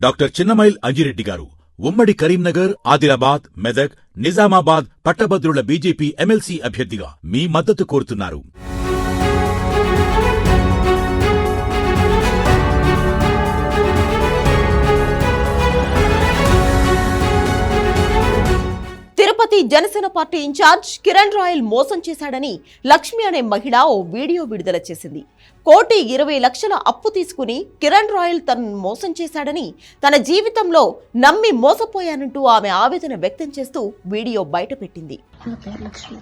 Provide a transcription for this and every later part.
Doctor Chinnamail Anji Reddy గారు ఉమ్మడి కరీంనగర్ ఆదిలాబాద్ మెదక్ నిజామాబాద్ పట్టభద్రుల బీజేపీ ఎమ్మెల్సీ అభ్యర్థిగా మీ మద్దతు కోరుతున్నారు. Party Janasena party incharge Kiran Royal మోసం చేశాడని లక్ష్మి అనే మహిళ ఓ వీడియో విడుదల చేసింది. కోటి ఇరవై లక్షల అప్పు తీసుకుని కిరణ్ రాయల్ తనను మోసం చేశాడని తన జీవితంలో నమ్మి మోసపోయానంటూ ఆమె ఆవేదన వ్యక్తం చేస్తూ వీడియో బయటపెట్టింది. నా పేరు లక్ష్మి.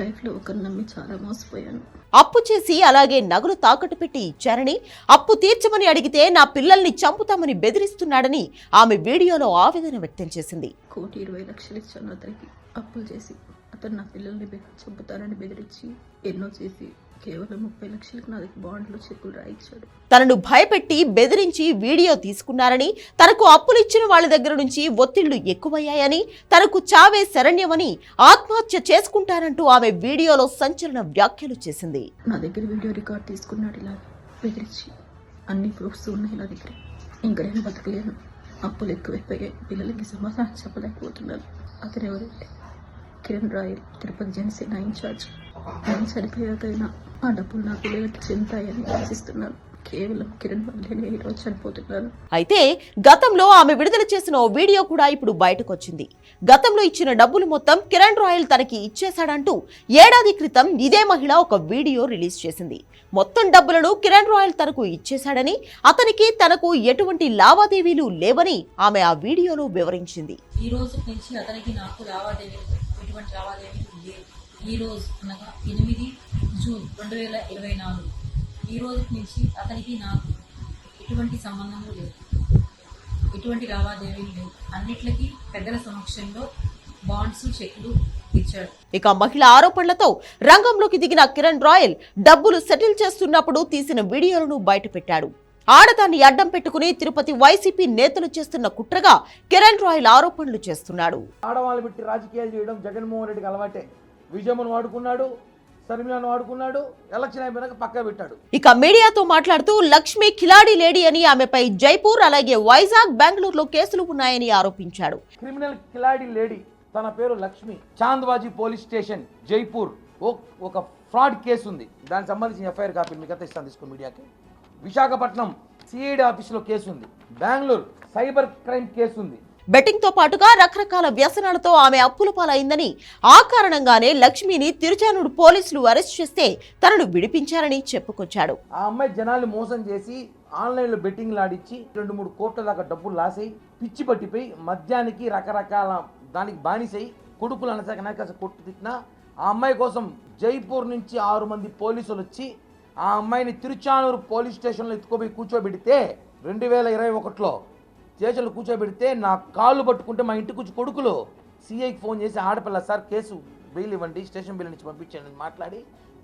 లైఫ్లో ఒకరు నమ్మి చాలా మోసపోయాను. అప్పు చేసి అలాగే నగలు తాకట్టు పెట్టి ఇచ్చారని అప్పు తీర్చమని అడిగితే నా పిల్లల్ని చంపుతామని బెదిరిస్తున్నాడని ఆమె వీడియోలో ఆవేదన వ్యక్తం చేసింది. కోటి ఇరవై లక్షలు ఇచ్చాను అతనికి. అప్పులు చేసి అతను నా పిల్లల్ని చంపుతారని బెదిరించి ఎన్నో చేసి కేవలం ముప్పై లక్షలకు నా దగ్గర బాండ్లు చెక్కులు రాయించాడు. తనను భయపెట్టి బెదిరించి వీడియో తీసుకున్నారని తనకు అప్పులు ఇచ్చిన వాళ్ళ దగ్గర నుంచి ఒత్తిళ్ళు ఎక్కువయ్యాయని తనకు చావే శరణ్యమని ఆత్మహత్య చేసుకుంటానంటూ ఆమె వీడియోలో సంచలన వ్యాఖ్యలు చేసింది. నా దగ్గర వీడియో రికార్డ్ తీసుకున్నాడు ఇలా బెదిరించి అన్ని ప్రూఫ్స్ ఉన్నాయి నా దగ్గర. ఇంకా నేను బతకలేను. అప్పులు ఎక్కువైపోయాయి. పిల్లలకి సమాధానం చెప్పలేకపోతున్నాను. అతను ఎవరంటే కిరణ్ రాయల్ తిరుపతి జనసేన ఇన్ఛార్జ్ నేను చనిపోయాకైనా ఆ డబ్బులు నా పిల్లలకి చెందుతాయని ఆశిస్తున్నాను. కేవలం కిరణ్ ఈరోజు అయితే గతంలో ఆమె విడుదల చేసిన ఓ వీడియో కూడా ఇప్పుడు బయటకొచ్చింది. గతంలో ఇచ్చిన డబ్బులు మొత్తం కిరణ్ రాయల్ తనకి ఇచ్చేశాడంటూ ఏడాది క్రితం ఇదే మహిళ ఒక వీడియో రిలీజ్ చేసింది. మొత్తం డబ్బులను కిరణ్ రాయల్ తనకు ఇచ్చేశాడని అతనికి తనకు ఎటువంటి లావాదేవీలు లేవని ఆమె ఆ వీడియోలో వివరించింది. ఈ రోజు నుంచి అతనికి నాకు లావాదేవీలు ఎటువంటి లావాదేవీలు లేవు ఈ రోజు అనగా ఎనిమిది జూన్ రెండు వేల ఇరవై నాలుగు. ఈ రోజు నుంచి అతనికి నాకు ఎటువంటి సంబంధము లేదు. ఎటువంటి లావాదేవీలు లేవు. అన్నిట్లకి పెద్దల సమక్షంలో బాండ్స్ చెక్లు ఇచ్చాడు. ఇక మహిళ ఆరోపణలతో రంగంలోకి దిగిన కిరణ్ రాయల్ డబ్బులు సెటిల్ చేస్తున్నప్పుడు తీసిన వీడియోలను బయటపెట్టాడు. ఆడదాన్ని అడ్డం పెట్టుకుని తిరుపతి వైసీపీ నేతలు చేస్తున్న కుట్రగా కిరణ్ రాయల్ ఆరోపణలు చేస్తున్నాడు. ఆడవాళ్ళు పెట్టి రాజకీయాలు చేయడం జగన్మోహన్ రెడ్డికి అలవాటే. విజయమ్మను వాడుకున్నాడు శర్మిలను వాడుకున్నాడు ఎలక్షన్ అయిపోయినాక పక్కా పెట్టాడు. ఇక మీడియాతో మాట్లాడుతూ లక్ష్మి కిలాడి లేడీ అని ఆమెపై జైపూర్ అలాగే వైజాగ్ బెంగళూరులో కేసులు ఉన్నాయని ఆరోపించాడు. క్రిమినల్ కిలాడి లేడీ తన పేరు Lakshmi. Chandwaji police station Jaipur. ఒక ఫ్రాడ్ కేసు ఉంది దానికి సంబంధించిన ఎఫ్ఐఆర్ కాపీ మీకు అంతా ఇస్తాను తీసుకో మీడియాకి. విశాఖపట్నం సిఐడి ఆఫీసులో కేసు ఉంది బెంగళూరు సైబర్ క్రైమ్ కేసు ఉంది బెట్టింగ్తో పాటుగా రకరకాల వ్యసనాలతో ఆమె అప్పుల పాలైందని ఆ కారణంగానే లక్ష్మిని తిరుచానూరు పోలీసులు అరెస్ట్ చేస్తే తనను విడిపించారని చెప్పుకొచ్చాడు. ఆ అమ్మాయి జనాల్ని మోసం చేసి ఆన్లైన్లో బెట్టింగ్లు ఆడిచ్చి రెండు మూడు కోట్ల దాకా డబ్బులు లాసై పిచ్చి పట్టిపోయి మద్యానికి రకరకాల దానికి బానిసై కొడుకులు అనసాక నాక కొట్టు తిట్టినా ఆ అమ్మాయి కోసం జైపూర్ నుంచి ఆరు మంది పోలీసులు వచ్చి ఆ అమ్మాయిని తిరుచానూరు పోలీస్ స్టేషన్లో ఎత్తుకోపోయి కూర్చోబెడితే రెండు వేల ఇరవై ఒకటిలో చేతులు కూర్చోబెడితే నా కాళ్ళు పట్టుకుంటే మా ఇంటికి వచ్చి కొడుకులు. సిఐకి ఫోన్ చేసి ఆడపిల్ల సార్ కేసు బెయిల్ ఇవ్వండి స్టేషన్ బెయిల్ నుంచి పంపించండి మాట్లాడి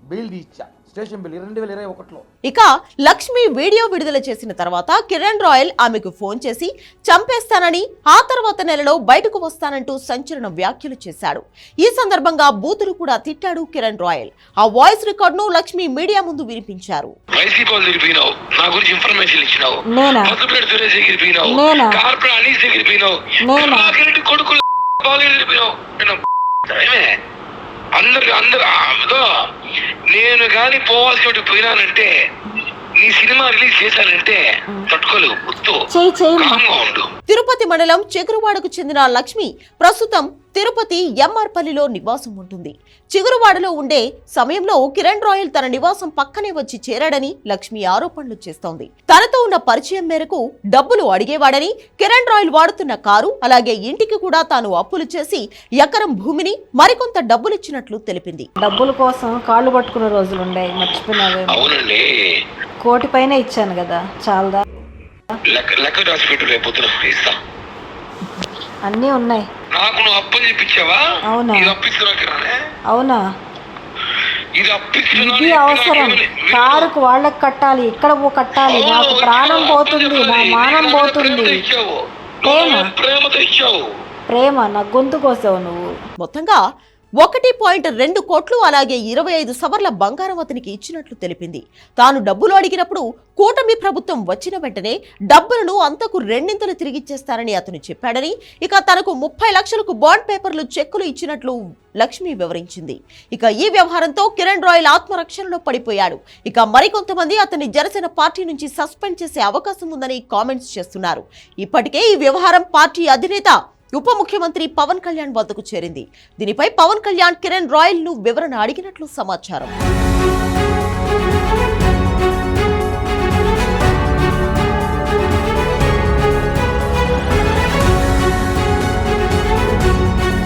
బెయిల్ ఇచ్చా స్టేషన్ బిల్ రెండు వేల ఇరవై ఒకటిలో. ఇక లక్ష్మి వీడియో విడుదల చేసిన తర్వాత కిరణ్ రాయల్ ఆమెకు ఫోన్ చేసి చంపేస్తానని ఆ తర్వాత నెలలో బయటకు వస్తానంటూ సంచలన వ్యాఖ్యలు చేశాడు. ఈ సందర్భంగా బూతులు కూడా తిట్టాడు కిరణ్ రాయల్. ఆ వాయిస్ రికార్డును లక్ష్మి మీడియా ముందు వినిపించారు. వైసీపీ వాళ్ళు తిరిగిపోయినావు. నా గురించి ఇన్ఫర్మేషన్ ఇచ్చినావు. నేనా? మధుపేట సురేష్ దగ్గర పోయినావు నేనా? కార్పొరేట్ అనీస్ దగ్గర పోయినావు నేనా? నాకెంటి కొడుకులు బాలు దగ్గర పోయినావు నేను ఏమే? అందరు అందరు అదో, నేను కానీ పోవాల్సి పోయినానంటే నీ సినిమా రిలీజ్ చేశానంటే తట్టుకోలేవు గుర్తు. కామ్గా ఉండు. తిరుపతి మండలం చెగురువాడకు చెందిన లక్ష్మి ప్రస్తుతం తిరుపతి ఎంఆర్పల్లిలో నివాసం ఉంటుంది. చిగురువాడలో ఉండే సమయంలో కిరణ్ రాయల్ తన నివాసం పక్కనే వచ్చి చేరాడని లక్ష్మి ఆరోపణలు చేస్తోంది. తనతో ఉన్న పరిచయం మేరకు డబ్బులు అడిగేవాడని కిరణ్ రాయల్ వాడుతున్న కారు అలాగే ఇంటికి కూడా తాను అప్పులు చేసి ఎకరం భూమిని మరికొంత డబ్బులిచ్చినట్లు తెలిపింది. డబ్బుల కోసం కాళ్ళు పట్టుకునే రోజులు ఉన్నాయి కోటి పైన ఇచ్చాను కదా చాలదా? లెక్క లెక్క రాసి పెట్టు రేపు ఇస్తా. అన్నీ ఉన్నాయి. నాకు నువ్వు అప్పని చెప్పించావా అవునా? ఇది అవునా? ఇది ఇది అవసరం. కారుకు వాళ్ళకి కట్టాలి ఇక్కడ ఓ కట్టాలి నాకు ప్రాణం పోతుంది నా మానం పోతుంది. ప్రేమ. ప్రేమ నా గొంతు కోసావు నువ్వు. మొత్తంగా ఒకటి పాయింట్ రెండు కోట్లు అలాగే ఇరవై ఐదు సవర్ల బంగారం అతనికి ఇచ్చినట్లు తెలిపింది. తాను డబ్బులు అడిగినప్పుడు కూటమి ప్రభుత్వం వచ్చిన వెంటనే డబ్బులను అంతకు రెండింతలు తిరిగిచ్చేస్తారని అతను చెప్పాడని ఇక తనకు ముప్పై లక్షలకు బాండ్ పేపర్లు చెక్కులు ఇచ్చినట్లు లక్ష్మి వివరించింది. ఇక ఈ వ్యవహారంతో కిరణ్ రాయల్ ఆత్మరక్షణలో పడిపోయాడు. ఇక మరికొంతమంది అతన్ని జనసేన పార్టీ నుంచి సస్పెండ్ చేసే అవకాశం ఉందని కామెంట్స్ చేస్తున్నారు. ఇప్పటికే ఈ వ్యవహారం పార్టీ అధినేత ఉప ముఖ్యమంత్రి పవన్ కళ్యాణ్ వద్దకు చేరింది. దీనిపై పవన్ కళ్యాణ్ కిరణ్ రాయల్ను వివరణ అడిగినట్లు సమాచారం.